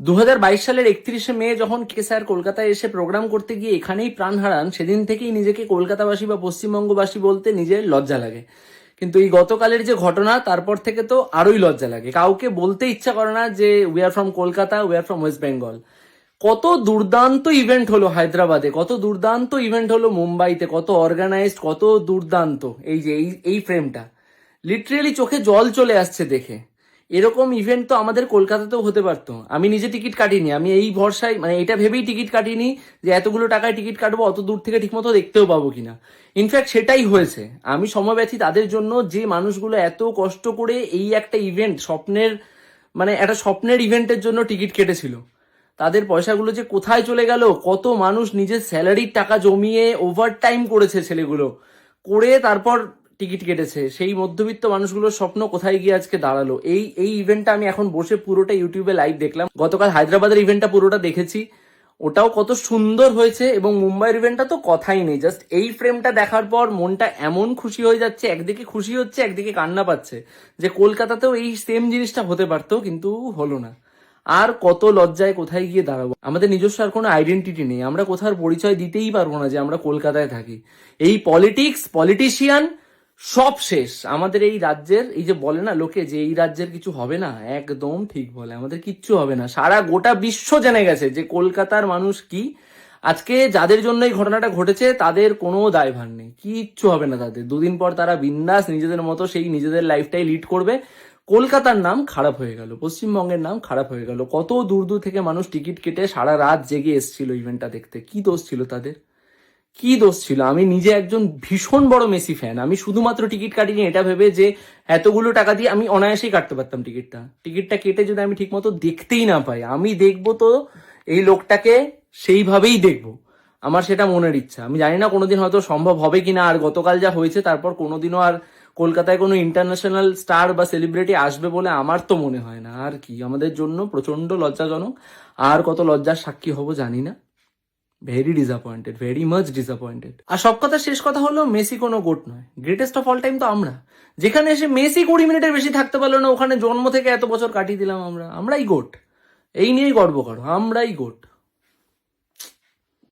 দু হাজার বাইশ সালের একত্রিশে মে যখন কে স্যার কলকাতায় এসে প্রোগ্রাম করতে গিয়ে এখানেই প্রাণ হারান, সেদিন থেকেই নিজেকে কলকাতাবাসী বা পশ্চিমবঙ্গবাসী বলতে নিজের লজ্জা লাগে। কিন্তু এই গতকালের যে ঘটনা, তারপর থেকে তো আরোই লজ্জা লাগে। কাউকে বলতে ইচ্ছা করে না যে we are from Kolkata we are from West Bengal কত দুর্দান্ত ইভেন্ট হলো হায়দ্রাবাদে, কত দুর্দান্ত ইভেন্ট হলো মুম্বাইতে, কত অর্গানাইজড কত দুর্দান্ত। এই যে, এই এই ফ্রেমটা লিটারেলি চোখে জল চলে আসছে দেখে। এরকম ইভেন্ট তো আমাদের কলকাতাতেও হতে পারতো। আমি নিজে টিকিট কাটিনি, আমি এই ভরসায় মানে এটা ভেবেই টিকিট কাটিনি যে এতগুলো টাকায় টিকিট কাটবো, অত দূর থেকে ঠিকমতো দেখতেও পাবো কিনা। ইনফ্যাক্ট সেটাই হয়েছে। আমি সমব্যথী তাদের জন্য যে মানুষগুলো এত কষ্ট করে এই একটা ইভেন্ট স্বপ্নের মানে একটা স্বপ্নের ইভেন্টের জন্য টিকিট কেটেছিল, তাদের পয়সাগুলো যে কোথায় চলে গেল, কত মানুষ নিজের স্যালারির টাকা জমিয়ে ওভার টাইম করেছে ছেলেগুলো, করে তারপর টিকিট কেটেছে। সেই মধ্যবিত্ত মানুষগুলোর স্বপ্ন কোথায় গিয়ে আজকে দাঁড়াল? এই এই ইভেন্টটা আমি এখন বসে পুরোটা ইউটিউবে লাইভ দেখলাম। গতকাল হায়দ্রাবাদের ইভেন্টটা পুরোটা দেখেছি। ওটাও কত সুন্দর হয়েছে এবং মুম্বাইয়ের ইভেন্টটা তো কথাই নেই। জাস্ট এই ফ্রেমটা দেখার পর মনটা এমন খুশি হয়ে যাচ্ছে, একদিকে খুশি হচ্ছে, একদিকে কান্না পাচ্ছে যে কলকাতাতেও এই সেম জিনিসটা হতে পারতো, কিন্তু হলো না। আর কত লজ্জায় কোথায় গিয়ে দাঁড়াবো? আমাদের নিজস্ব আর কোনো আইডেন্টিটি নেই। আমরা কোথার পরিচয় দিতেই পারব না যে আমরা কলকাতায় থাকি। এই পলিটিক্স পলিটিশিয়ান সব শেষ। আমাদের এই রাজ্যের, এই যে বলে না লোকে যে এই রাজ্যের কিছু হবে না, একদম ঠিক বলে। আমাদের কিচ্ছু হবে না। সারা গোটা বিশ্ব জেনে গেছে যে কলকাতার মানুষ কি। আজকে যাদের জন্য এই ঘটনাটা ঘটেছে, তাদের কোনো দায়ভার নেই। কিচ্ছু হবে না তাদের। দুদিন পর তারা বিন্দাস নিজেদের মতো সেই নিজেদের লাইফটাই লিড করবে। কলকাতার নাম খারাপ হয়ে গেল। পশ্চিমবঙ্গের নাম খারাপ হয়ে গেল। কত দূর দূর থেকে মানুষ টিকিট কেটে সারা রাত জেগে এসেছিল ইভেন্টটা দেখতে। কি দোষ ছিল তাদের? কি দোষ ছিল? আমি নিজে একজন ভীষণ বড় মেসি ফ্যান আমি শুধুমাত্র টিকিট কাটিনি, এটা ভেবে যে এতগুলো টাকা দিয়ে আমি অনায়াসেই কাটতে পারতাম টিকিটটা। টিকিটটা কেটে যদি আমি ঠিকমতো দেখতেই না পাই, আমি দেখব তো এই লোকটাকে সেইভাবেই দেখব। আমার সেটা মনের ইচ্ছা। আমি জানি না কোনোদিন হয়তো সম্ভব হবে কিনা, আর গতকাল যা হয়েছে তারপর কোনোদিনও আর কলকাতায় কোনো ইন্টারন্যাশনাল স্টার বা সেলিব্রিটি আসবে বলে আমার তো মনে হয় না। আর কি? আমাদের জন্য প্রচণ্ড লজ্জাজনক। আর কত লজ্জার সাক্ষী হব জানি না। Very disappointed very much disappointed আর সব কথা শেষ কথা হলো মেসি কোনো গোট নয়। গ্রেটেস্ট অফ অল টাইম তো আমরা। যেখানে এসে মেসি কুড়ি মিনিটের বেশি থাকতে পারল না, ওখানে জন্ম থেকে এত বছর কাটিয়ে দিলাম আমরা। আমরাই গোট। এই নিয়েই গর্ব করো, আমরাই গোট।